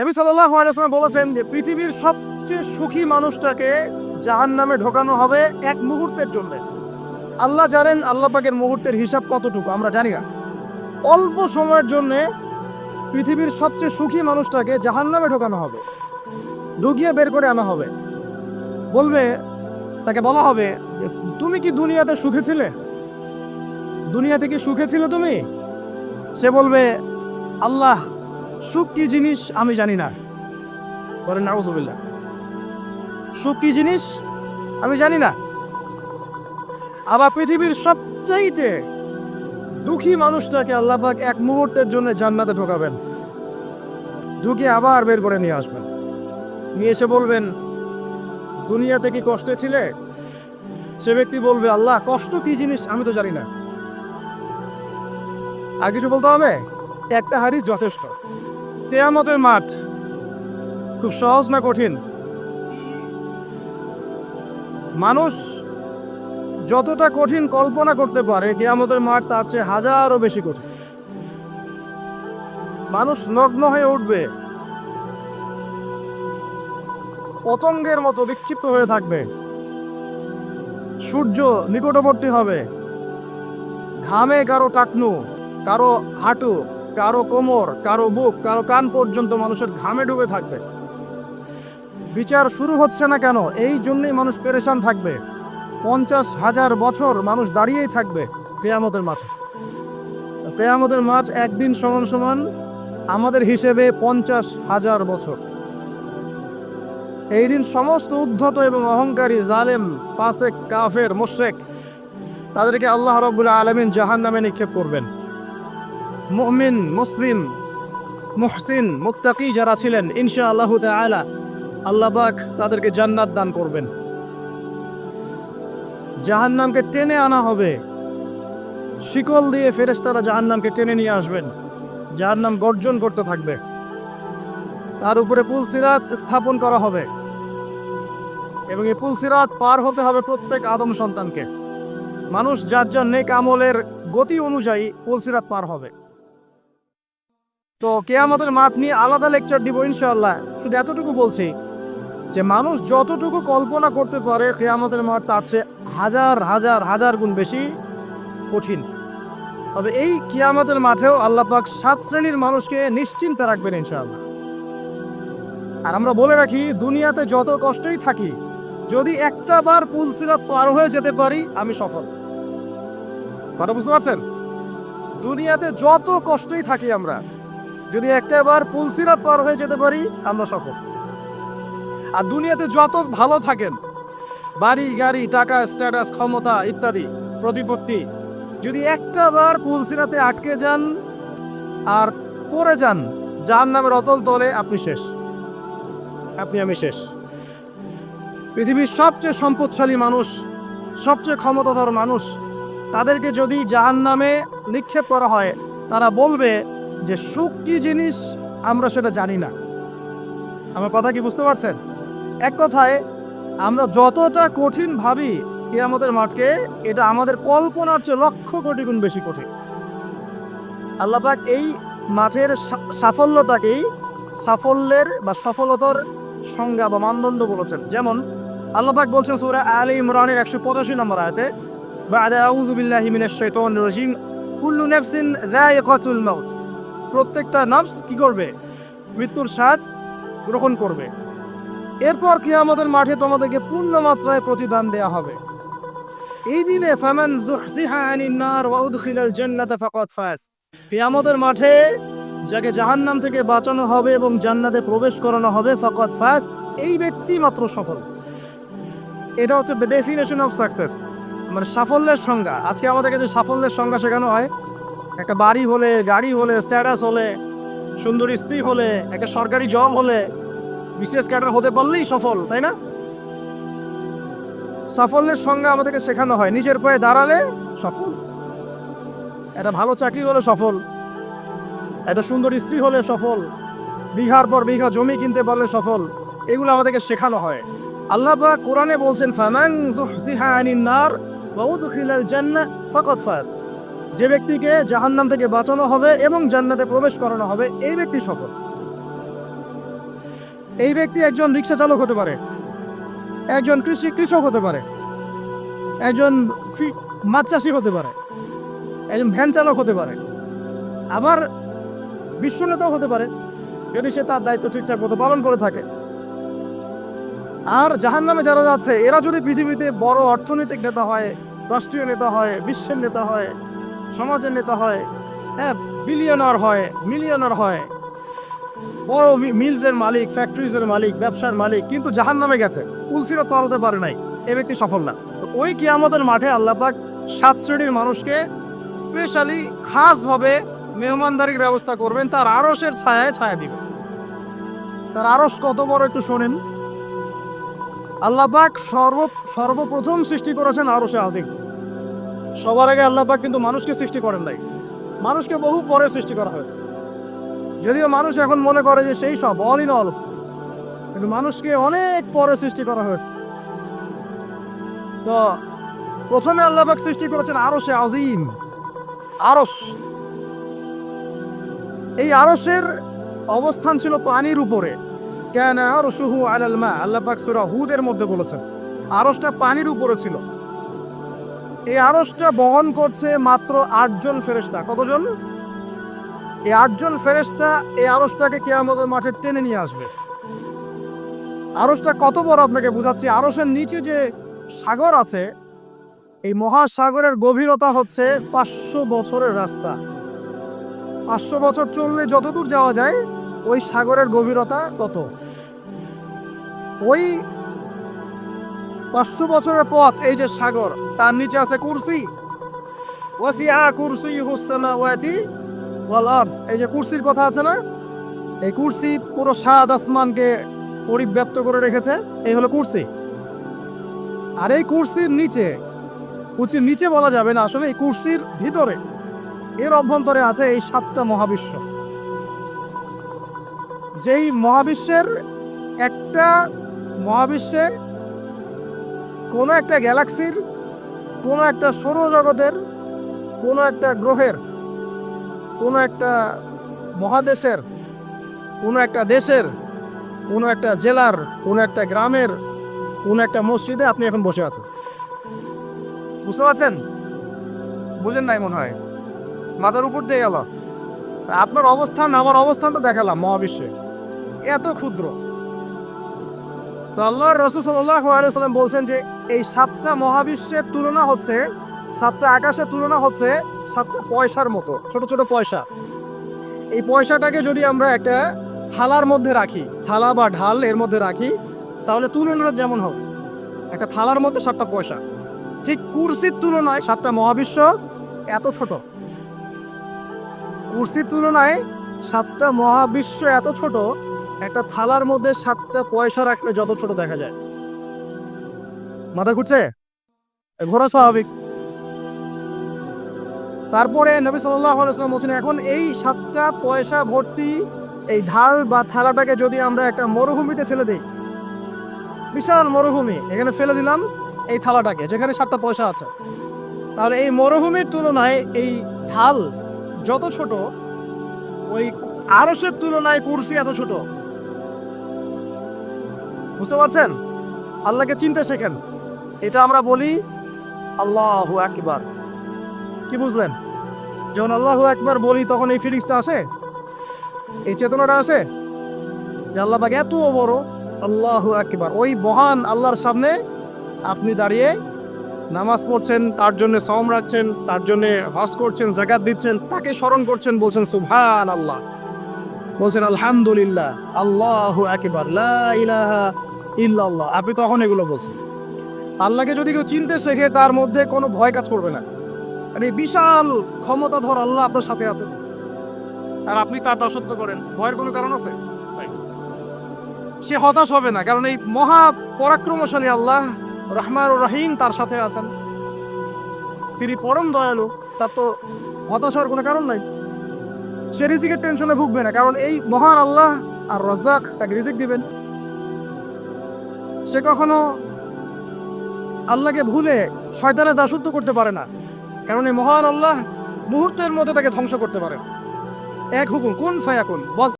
নবী সাল্লাল্লাহু আলাইহি বলেছেন যে পৃথিবীর সবচেয়ে সুখী মানুষটাকে জাহান্নামে ঢোকানো হবে এক মুহূর্তের জন্য। আল্লাহ জানেন আল্লাহ পাকের মুহূর্তের হিসাব কতটুকু, আমরা জানি না। অল্প সময়ের জন্য পৃথিবীর সবচেয়ে সুখী মানুষটাকে জাহান্নামে ঢোকানো হবে, ঢুকিয়ে বের করে আনা হবে। বলবে, তাকে বলা হবে তুমি কি দুনিয়াতে সুখে ছিলে? দুনিয়াতে কি সুখে ছিল তুমি? সে বলবে, আল্লাহ সুখ কি জিনিস আমি জানি না। বলেন, নাউজুবিল্লাহ। সুখ কি জিনিস আমি জানি না। আবার পৃথিবীর সবচাইতে দুঃখী মানুষটাকে আল্লাহবাক এক মুহূর্তের জন্য জান্নাতে ঢোকাবেন। ঢুকে আবার বের করে নিয়ে আসবেন। নিয়ে এসে বলবেন, দুনিয়াতে কি কষ্টে ছিলে? সে ব্যক্তি বলবে, আল্লাহ, কষ্ট কি জিনিস আমি তো জানি না। আর কিছু বলতে হবে? একটা হারিস যথেষ্ট। তেয়ামতের মাঠ খুব সহজ না কঠিন? মানুষ যতটা কঠিন কল্পনা করতে পারে, কেয়ামতের মাঠ তার চেয়ে হাজারও বেশি কঠিন। মানুষ নগ্ন হয়ে উঠবে, পতঙ্গের মতো বিক্ষিপ্ত হয়ে থাকবে। সূর্য নিকটবর্তী হবে, ঘামে কারও টাকনু, কারও হাঁটু কারও কোমর, কারও বুক, কারও কান পর্যন্ত মানুষের ঘামে ডুবে থাকবে। বিচার শুরু হচ্ছে না কেন? এই জন্যই মানুষ পেরেশান থাকবে। পঞ্চাশ হাজার বছর মানুষ দাঁড়িয়েই থাকবে কেয়ামতের মাঠে। কেয়ামতের মাঠ একদিন সমান সমান আমাদের হিসেবে পঞ্চাশ হাজার বছর। এই দিন সমস্ত উদ্ধত এবং অহংকারী জালেম, ফাসেক, কাফের মোশেক তাদেরকে আল্লাহ রব্বুল আলমিন জাহান নামে নিক্ষেপ করবেন। মুমিন, মুসলিম, মুহসিন, মুত্তাকি যারা ছিলেন ইনশা আল্লাহ তালা আল্লাহ পাক তাদেরকে জান্নাত দান করবেন। জাহান্নামকে টেনে আনা হবে। শিকল দিয়ে ফেরেশতারা জাহান্নামকে টেনে নিয়ে আসবেন। জাহান্নাম গর্জন করতে থাকবে। তার উপরে পুলসিরাত স্থাপন করা হবে। এবং এই পুলসিরাত পার হতে হবে প্রত্যেক আদম সন্তানকে। মানুষ যার যার নেক আমলের গতি অনুযায়ী পুলসিরাত পার হবে। তো কেয়ামতের মাঠ নিয়ে আলাদা লেকচার দিব ইনশাল্লাহ শুধু এতটুকু বলছি যে মানুষ যতটুকু কল্পনা করতে পারে, কেয়ামতের মাঠ তার চেয়ে হাজার হাজার হাজার গুণ বেশি কঠিন। তবে এই কিয়ামতের মাঠেও আল্লাহ পাক সাত শ্রেণির মানুষকে নিশ্চিন্তে রাখবেন ইনশাআল্লাহ। আর আমরা বলে রাখি, দুনিয়াতে যত কষ্টই থাকি, যদি একটা বার পুলসিরাত পার হয়ে যেতে পারি, আমি সফল। কথা বুঝতে পারছেন? দুনিয়াতে যত কষ্টই থাকি আমরা যদি একটা বার পুলসিরাত পার হয়ে যেতে পারি, আমরা সফল। আর দুনিয়াতে যত ভালো থাকেন, বাড়ি, গাড়ি, টাকা স্ট্যাটাস ক্ষমতা ইত্যাদি, প্রতিপত্তি, যদি একটা বার পুলসিরাতে আটকে যান আর পড়ে যান যার নামের অতল তলে আপনি শেষ। আপনি আমি শেষ। পৃথিবীর সবচেয়ে সম্পদশালী মানুষ, সবচেয়ে ক্ষমতাধর মানুষ, তাদেরকে যদি জাহান নামে নিক্ষেপ করা হয়, তারা বলবে যে সুখ কি জিনিস, আমরা সেটা জানি না। আমার কথা কি বুঝতে পারছেন? এক কথায়, আমরা যতটা কঠিন ভাবি আমাদের মাঠকে, এটা আমাদের কল্পনার চেয়ে লক্ষ কোটি গুণ বেশি কঠিন। আল্লাপাক এই মাঠের সাফল্যটাকেই সাফল্যের বা সফলতার সংজ্ঞা বা মানদণ্ড বলেছেন। যেমন আল্লাপাক বলছেন সূরা আলী ইমরানের একশো পঁচাশি নম্বর আয়তে আউযু বিল্লাহি মিনাশ শাইতানির রাজিম, কুল্লু নাফসিন যায়িকাতুল মাউত। প্রত্যেকটা নফস কি করবে? মৃত্যুর স্বাদ গ্রহণ করবে। এরপর কি আমাদের মাঠে তোমাদেরকে পূর্ণ মাত্রায় প্রতিদান দেয়া হবে। এই দিনে ফামান জুহজিহা নার ওয়া উদখিলাল জান্নাতা ফাকাদ ফাজ। কিয়ামতের মাঠে যাকে জাহান্নাম থেকে বাঁচানো হবে এবং জান্নাতে প্রবেশ করানো হবে ফাকাদ ফাজ, এই ব্যক্তি মাত্র সফল। এটা হচ্ছে ডেফিনেশন অফ সাকসেস মানে সাফল্যের সংজ্ঞা। আজকে আমাদের কাছে সাফল্যের সংজ্ঞা শেখানো হয় একটা বাড়ি হলে, গাড়ি হলে স্ট্যাটাস হলে, সুন্দর স্ত্রী হলে, একটা সরকারি জব হলে বিশেষ ক্যাডার হতে পারলেই সফল, তাই না? সাফল্যের সঙ্গে আমাদেরকে শেখানো হয়, নিজের পায়ে দাঁড়ালে সফল। একটা ভালো চাকরি হলে সফল, একটা সুন্দর স্ত্রী হলে সফল, বিঘার পর বিঘা জমি কিনতে পারলে সফল, এগুলো আমাদেরকে শেখানো হয়। আল্লাহ পাক কোরআনে বলছেন, ফামান আনিন নার ওয়া উদখিলাল জান্নাহ ফাকাদ ফাজ যে ব্যক্তিকে জাহান্নাম থেকে বাঁচানো হবে এবং জান্নাতে প্রবেশ করানো হবে, এই ব্যক্তি সফল। এই ব্যক্তি একজন রিক্সা চালক হতে পারে, একজন কৃষি কৃষক হতে পারে, একজন মাছ চাষি হতে পারে, একজন ভ্যান চালক হতে পারে, আবার বিশ্ব নেতাও হতে পারে, যদি সে তার দায়িত্ব ঠিকঠাক মতো পালন করে থাকে। আর জাহান নামে যারা যাচ্ছে, এরা যদি পৃথিবীতে বড় অর্থনৈতিক নেতা হয়, রাষ্ট্রীয় নেতা হয়, বিশ্বের নেতা হয় সমাজের নেতা হয় হ্যাঁ বিলিয়নার হয় মিলিয়নার হয়। বড় মিলসের মালিক ফ্যাক্টরিজের মালিক, ব্যবসার মালিক, কিন্তু জাহান নামে গেছে। উলসিরত পার হতে পারে নাই, এ ব্যক্তি সফল না। তো ওই কিয়ামতের মাঠে আল্লাপাক সাত শ্রেণির মানুষকে স্পেশালি খাসভাবে মেহমানদারির ব্যবস্থা করবেন, তার আরসের ছায়ায় ছায়া দিবেন। তার আরস কত বড় একটু শোনেন। আল্লাপাক সর্ব, সর্বপ্রথম সৃষ্টি করেছেন আরসে আজিম। সবার আগে আল্লাপাক কিন্তু মানুষকে সৃষ্টি করেন নাই। মানুষকে বহু পরে সৃষ্টি করা হয়েছে। যদিও মানুষ এখন মনে করে যে সেই সব অল ইন অল কিন্তু মানুষকে অনেক পরে সৃষ্টি করা হয়েছে। তো প্রথমে আল্লাহবাক সৃষ্টি করেছেন আরসে আজিম আরস এই আরসের অবস্থান ছিল পানির উপরে। কেন আরশুহু আলাল মা, আল্লাহ পাক সূরা হুদের মধ্যে বলেছেন। আরসটা পানির উপরে ছিল। এই আরসটা বহন করছে মাত্র আটজন ফেরেশতা। কতজন? এই আটজন ফেরেশতা এই আরসটাকে কেয়ামতের মাঠে টেনে নিয়ে আসবে। আরসটা কত বড় আপনাকে বোঝাচ্ছি। আরসের নিচে যে সাগর আছে, এই মহাসাগরের গভীরতা হচ্ছে পাঁচশো বছরের রাস্তা। পাঁচশো বছর চললে যতদূর যাওয়া যায়, ওই সাগরের গভীরতা তত। ওই পাঁচশো বছরের পথ এই যে সাগর, তার নিচে আছে কুরসি। ওয়াসিআ কুরসিয়ুহুস সামাওয়াতি ওয়াল আরদ। এই যে কুরসির কথা আছে না? এই কুরসি পুরো সাত আসমানকে পরিব্যাপ্ত করে রেখেছে। এই হলো কুরসি। আর এই কুরসির নিচে কুরসির নিচে বলা যাবে না, আসলে এই কুরসির ভিতরে, এর অভ্যন্তরে আছে এই সাতটা মহাবিশ্ব। যেই মহাবিশ্বের একটা মহাবিশ্বে কোনো একটা গ্যালাক্সির, কোনো একটা সৌরজগতের, কোনো একটা গ্রহের, কোনো একটা মহাদেশের, কোনো একটা দেশের, কোনো একটা জেলার, কোনো একটা গ্রামের, কোনো একটা মসজিদে আপনি এখন বসে আছেন। বুঝতে পারছেন? বুঝেন নাই মনে হয়। মাথার উপর দিয়ে গেল। আপনার অবস্থান, আমার অবস্থানটা দেখালাম মহাবিশ্বে। এত ক্ষুদ্র। তো আল্লাহ রসুল সাল্লাম বলছেন যে, এই সাতটা মহাবিশ্বের তুলনা হচ্ছে, সাতটা আকাশের তুলনা হচ্ছে সাতটা পয়সার মতো, ছোট ছোট পয়সা। এই পয়সাটাকে যদি আমরা একটা থালার মধ্যে রাখি, থালা বা ঢাল এর মধ্যে রাখি, তাহলে তুলনাটা যেমন হবে একটা থালার মধ্যে সাতটা পয়সা। ঠিক কুরসির তুলনায় সাতটা মহাবিশ্ব এত ছোট। কুরসির তুলনায় সাতটা মহাবিশ্ব এত ছোট একটা থালার মধ্যে সাতটা পয়সা রাখলে যত ছোট দেখা যায়। মাথা ঘুরছে? ঘোরা স্বাভাবিক। তারপরে নবী সাল্লাম বলছেন, এখন এই সাতটা পয়সা ভর্তি, এই ঢাল বা থালাটাকে যদি আমরা একটা মরুভূমিতে ফেলে দিই। বিশাল মরুভূমি, এখানে ফেলে দিলাম এই থালাটাকে, যেখানে সাতটা পয়সা আছে। তাহলে এই মরুভূমির তুলনায় এই ঢাল যত ছোট, ওই আরসের তুলনায় কুরসি এত ছোট। বুঝতে পারছেন? আল্লাহকে চিনতে শেখেন। এটা আমরা বলি আল্লাহ একবার কি বুঝলেন? যখন আল্লাহ একবার বলি, তখন এই ফিলিংসটা আসে? এই চেতনাটা আসে? যে আল্লাহ পাক এত বড়, আল্লাহ একবার ওই মহান আল্লাহর সামনে আপনি দাঁড়িয়ে নামাজ পড়ছেন, তার জন্য সম রাখছেন, তার জন্য হজ করছেন জাকাত দিচ্ছেন, তাকে স্মরণ করছেন, বলছেন সুবহান আল্লাহ বলছেন, আলহামদুলিল্লাহ, আল্লাহ একবার ইলাহা ইল্লাল্লাহ, আপনি তখন এগুলো বলছেন। আল্লাহকে যদি কেউ চিনতে শেখে, তার মধ্যে কোনো ভয় কাজ করবে না। আর এই বিশাল ক্ষমতাধর আল্লাহ আপনার সাথে আছে আর আপনি তার দাসত্ব করেন। ভয়ের কোনো কারণ আছে? সে হতাশ হবে না, কারণ এই মহা পরাক্রমশালী আল্লাহ রহমান রহিম তার সাথে আছেন। তিনি পরম দয়ালু, তার তো হতাশ হওয়ার কোনো কারণ নাই। সে রিজিকের টেনশনে ভুগবে না, কারণ এই মহান আল্লাহ আর রজাক তাকে রিজিক দিবেন। সে কখনো আল্লাহকে ভুলে শয়তানের দাসত্ব করতে পারে না। কারণ এই মহান আল্লাহ মুহূর্তের মধ্যে তাকে ধ্বংস করতে পারে। এক হুকুম, কোন ফায়াকুন, বল